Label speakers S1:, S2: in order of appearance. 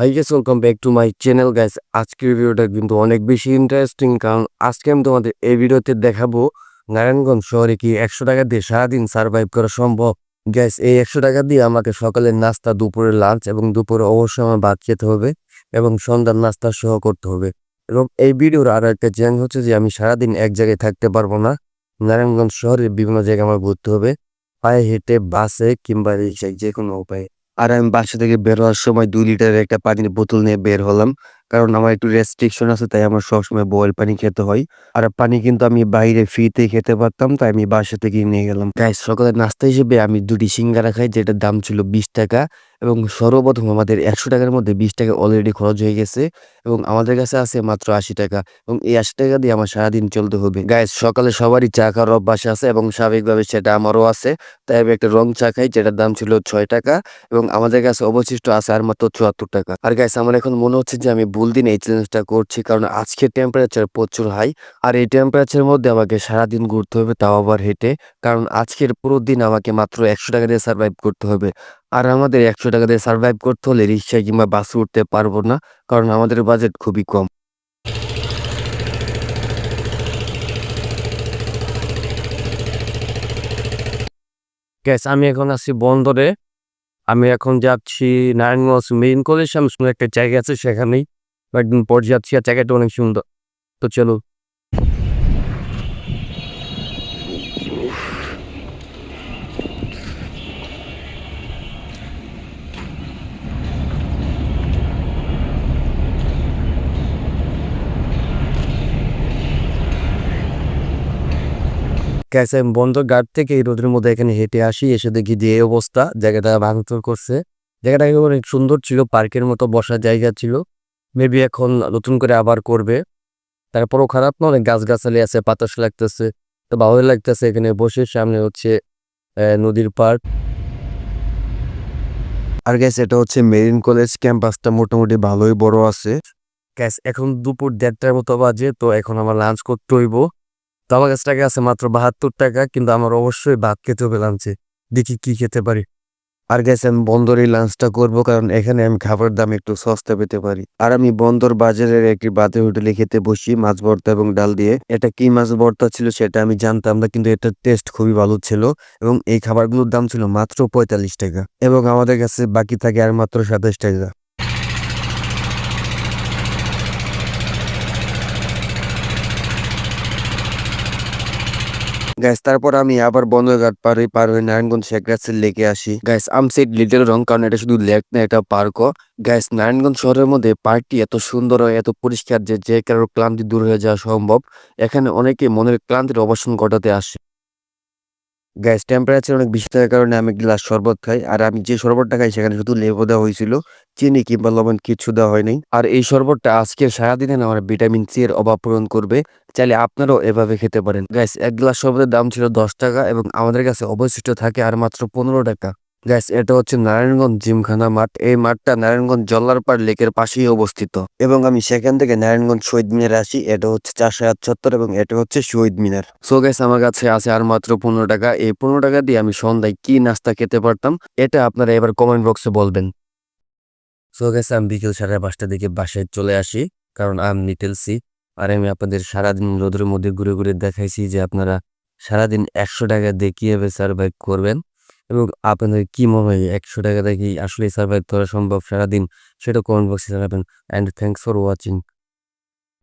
S1: Hi guys welcome back to my channel guys আজকের ভিডিওটা কিন্তু অনেক বেশি ইন্টারেস্টিং কারণ আজকে আমি তোমাদের এই ভিডিওতে দেখাবো নারায়ণগঞ্জ শহরে কি একশো টাকা দিয়ে সারাদিন সার্ভাইভ করা সম্ভব? গ্যাস এই একশো টাকা দিয়ে আমাকে সকালের নাস্তা, দুপুরের লাঞ্চ এবং দুপুরে অবশ্যই আমার ভাত খেতে হবে এবং সন্ধ্যার নাস্তা সহ করতে হবে। এবং এই ভিডিওর আরও একটা চ্যালেঞ্জ হচ্ছে যে আমি সারাদিন এক জায়গায় থাকতে পারব না। নারায়ণগঞ্জ শহরের বিভিন্ন জায়গায় আমার ঘুরতে হবে। পায়ে হেঁটে, বাসে কিংবা রিক্সায় যে কোনো উপায়ে। আর আমি বাসা থেকে বের হওয়ার সময় দুই লিটারের একটা পানির বোতল নিয়ে বের হলাম। কারণ আমার একটু রেস্ট্রিকশন আছে, তাই আমার সবসময় বয়েল পানি খেতে হয়। আর পানি কিন্তু আমি বাইরে ফ্রিতে খেতে পারতাম, তাই আমি বাসা থেকে নিয়ে গেলাম। গাইস সকালের নাস্তা হিসেবে আমি দুটি সিঙ্গারা খাই, যেটার দাম ছিল বিশ টাকা। এবং সর্বপ্রথম আমাদের একশো টাকার মধ্যে বিশ টাকা অলরেডি খরচ হয়ে গেছে এবং আমাদের কাছে আছে মাত্র আশি টাকা এবং এই আশি টাকা দিয়ে আমার সারাদিন চলতে হবে। গাইস সকালে সবারই চা খাওয়ার অভ্যাস আছে এবং স্বাভাবিকভাবে সেটা আমারও আছে। তাই আমি একটা রং চা খাই যেটার দাম ছিল ছয় টাকা এবং আমাদের কাছে অবশিষ্ট আছে আর মাত্র চুয়াত্তর টাকা। আর গাইস আমার এখন মনে হচ্ছে যে আমি ভুল দিন এই চ্যালেঞ্জটা করছি কারণ আজকে টেম্পারেচার প্রচুর হাই আর এই টেম্পারেচারের মধ্যে আমাকে সারাদিন ঘুরতে হবে তাও আবার হেঁটে কারণ আজকের পুরো দিন আমাকে মাত্র একশো টাকা দিয়ে সার্ভাইভ করতে হবে। আর আমাদের একশো টাকা দিয়ে সার্ভাইভ করতে হলে রিক্সায় কিংবা বাসে উঠতে পারব না, কারণ আমাদের বাজেট খুবই কম। গ্যাস আমি এখন আছি বন্দরে। আমি এখন যাচ্ছি নারায়ণগঞ্জ মেইন কলেজ সামনে সুন্দর একটা জায়গা আছে সেখানেই। কয়েকদিন পর যাচ্ছি, আর জায়গাটা অনেক সুন্দর। তো চলো। গ্যাস আমি বন্দর গার্ড থেকে এই রোদের মধ্যে এখানে হেঁটে আসি এসে দেখি যে এই অবস্থা জায়গাটা ভাঙচুর করছে। জায়গাটা অনেক সুন্দর ছিল পার্কের মতো বসার জায়গা ছিল। মেবি এখন নতুন করে আবার করবে। তারপরও খারাপ না অনেক গাছগাছালি আছে বাতাস লাগতেছে তো ভালোই লাগতেছে এখানে বসে। সামনে হচ্ছে নদীর পার্ক আর গ্যাস এটা হচ্ছে মেরিন কলেজ ক্যাম্পাসটা মোটামুটি ভালোই বড় আছে। গ্যাস এখন দুপুর দেড়টার মতো বাজে তো এখন আমার লাঞ্চ করতে হইব। তো আমার কাছ টাকা আছে মাত্র বাহাত্তর টাকা, কিন্তু আমার অবশ্যই ভাত খেতে হবে লাঞ্চে দেখি কি খেতে পারি। আর গেছে আমি বন্দরে লাঞ্চটা করব, কারণ এখানে আমি খাবার দাম একটু সস্তা পেতে পারি। আর আমি বন্দর বাজারের একটি বাতে হোটেলে খেতে বসি, মাছ ভর্তা এবং ডাল দিয়ে। এটা কি মাছ ভর্তা ছিল সেটা আমি জানতাম না, কিন্তু এটার টেস্ট খুবই ভালো ছিল এবং এই খাবারগুলোর দাম ছিল মাত্র পঁয়তাল্লিশ টাকা। এবং আমাদের কাছে বাকি থাকে আর মাত্র সাতাশ টাকা। গাইস তারপর আমি আবার বন্দরঘাট পার হয়ে পার হয়ে নারায়ণগঞ্জ শেখ রাসেল লেকে আসি। গাইস আমসেট লিটল রং কারণ এটা শুধু লেক না, এটা পার্কও গাইস নারায়ণগঞ্জ শহরের মধ্যে পার্কটি এত সুন্দর এত পরিষ্কার যে যে কারোর ক্লান্তি দূর হয়ে যাওয়া সম্ভব, এখানে অনেকে মনের ক্লান্তির অবসান ঘটাতে আসে। গ্যাস টেম্পারেচার অনেক বেশি থাকার কারণে আমি গ্লাস শরবত খাই। আর আমি যে শরবতটা খাই, সেখানে শুধু লেবু দেওয়া হয়েছিল, চিনি কিংবা লবণ কিছু দেওয়া হয়নি আর এই শরবতটা আজকে সারাদিনে আমার ভিটামিন সি এর অভাব পূরণ করবে। চাইলে আপনারাও এভাবে খেতে পারেন। গ্যাস এক গ্লাস শরবতের দাম ছিল দশ টাকা এবং আমাদের কাছে অবশিষ্ট থাকে আর মাত্র পনেরো টাকা। গ্যাস এটা হচ্ছে নারায়ণগঞ্জ জিমখানা মাঠ। এই মাঠটা নারায়ণগঞ্জ জল্লারপাড় লেকের পাশেই অবস্থিত। এবং আমি সেখান থেকে নারায়ণগঞ্জ শহীদ মিনার আসি। এটা হচ্ছে চারশো আটষট্টর এবং এটা হচ্ছে শহীদ মিনার। সো গ্যাস আমার কাছে আছে আর মাত্র পনেরো টাকা। এই পনেরো টাকা দিয়ে আমি সন্ধ্যায় কি নাস্তা খেতে পারতাম, এটা আপনারা এবার কমেন্ট বক্সে বলবেন। সো গ্যাস আমি বিকেল সাড়ে পাঁচটা দিকে বাসায় চলে আসি, কারণ আমি নিটেলসি আর আমি আপনাদের সারাদিন রোদের মধ্যে ঘুরে ঘুরে দেখাইছি যে আপনারা সারাদিন একশো টাকা দিয়ে কীভাবে সার্ভাইভ করবেন। এবং আপনাদের কি মনে হয়, একশো টাকা দিয়ে কি আসলে সার্ভাইভ করা সম্ভব সারাদিন? সেটা কমেন্ট বক্সে জানাবেন অ্যান্ড থ্যাংকস ফর ওয়াচিং